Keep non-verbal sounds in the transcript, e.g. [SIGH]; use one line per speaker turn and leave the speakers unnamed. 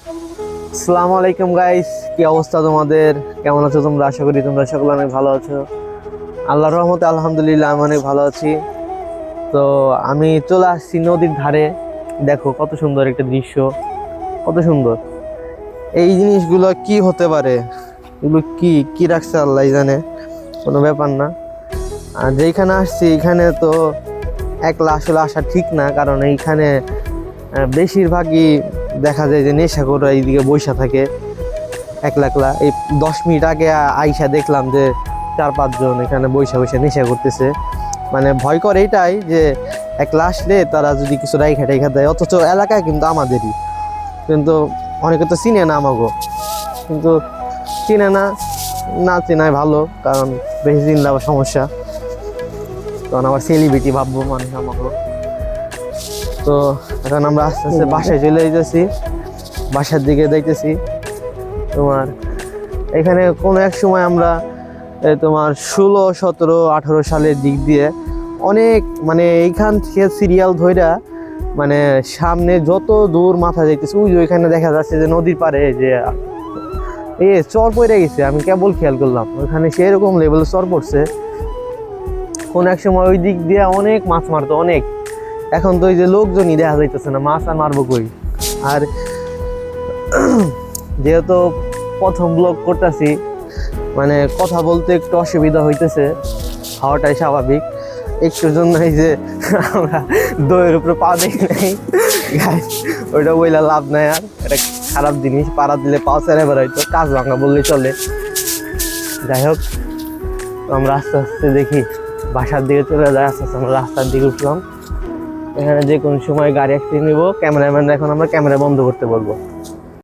আসসালামু আলাইকুম গাইস কি অবস্থা তোমাদের? কেমন আছো তোমরা? আশা করি তোমরা সকলে অনেক ভালো আছো। আল্লাহর রহমতে আলহামদুলিল্লাহ আমি অনেক ভালো আছি। তো আমি চলে আসছি নদীর ধারে। দেখো, কত সুন্দর একটা দৃশ্য। কত সুন্দর। এই জিনিসগুলো কি হতে পারে? এগুলো কি? কি রাখছে আল্লাহ জানে? কোনো ব্যাপার না। আর যেখানে আসছি, এখানে তো একলা আসলে আসা ঠিক না। কারণ এইখানে বেশিরভাগই দেখা যায় যে নেশা নেশাখোররা এইদিকে বৈশা থাকে, একলা একলা। এই দশ মিনিট আগে আইসা দেখলাম যে চার পাঁচজন এখানে বৈশা বৈশা নেশা করতেছে। মানে ভয় করে এটাই যে একলা আসলে তারা যদি কিছু রাইখা টাইখা দেয়, অথচ এলাকায় কিন্তু আমাদেরই। কিন্তু অনেকে তো চিনে না আমাগো। কিন্তু চিনে না না চেনাই ভালো, কারণ বেশি চিনলে আবার সমস্যা। কারণ আমার সেলিব্রিটি ভাববো মানুষ আমাকে তো এখন আমরা আস্তে আস্তে বাসায় চলে যেতেছি বাসার দিকে দেখতেছি তোমার, এখানে কোনো এক সময় আমরা তোমার ষোলো, সতেরো, আঠেরো সালের দিক দিয়ে অনেক মানে এইখান থেকে সিরিয়াল ধইরা মানে সামনে যত দূর মাথা যাইতেছে, ওই ওইখানে দেখা যাচ্ছে যে নদীর পাড়ে যে এ চর পড়ে গেছে, আমি কেবল খেয়াল করলাম। ওইখানে সেরকম লেভেলে চর পড়ছে। কোন এক সময় ওই দিক দিয়ে অনেক মাছ মারতো, অনেক। এখন তো ওই যে লোকজনই দেখা যাইতেছে না, মাছ আর মারবো কই? আর [CLEARS THROAT] যেহেতু প্রথম ব্লগ করতেছি মানে কথা বলতে একটু অসুবিধা হইতেছে, হাওয়াটাই স্বাভাবিক। একটুর জন্য এই যে [LAUGHS] আমরা দইয়ের উপরে পা দেখি নাই। ওইটা বইলা লাভ নাই আর, এটা খারাপ জিনিস, পাড়া দিলে পা ছেড়ে বেড়াইতো কাজ ভাঙা বললে চলে। যাই হোক, আমরা আস্তে আস্তে দেখি, বাসার দিকে চলে যায় আস্তে আস্তে আমরা রাস্তার দিকে উঠলাম। এখানে যে কোনো সময় গাড়ি অ্যাক্সিডেন্ট নিব ক্যামেরাম্যান এখন আমরা ক্যামেরা বন্ধ করতে বলব।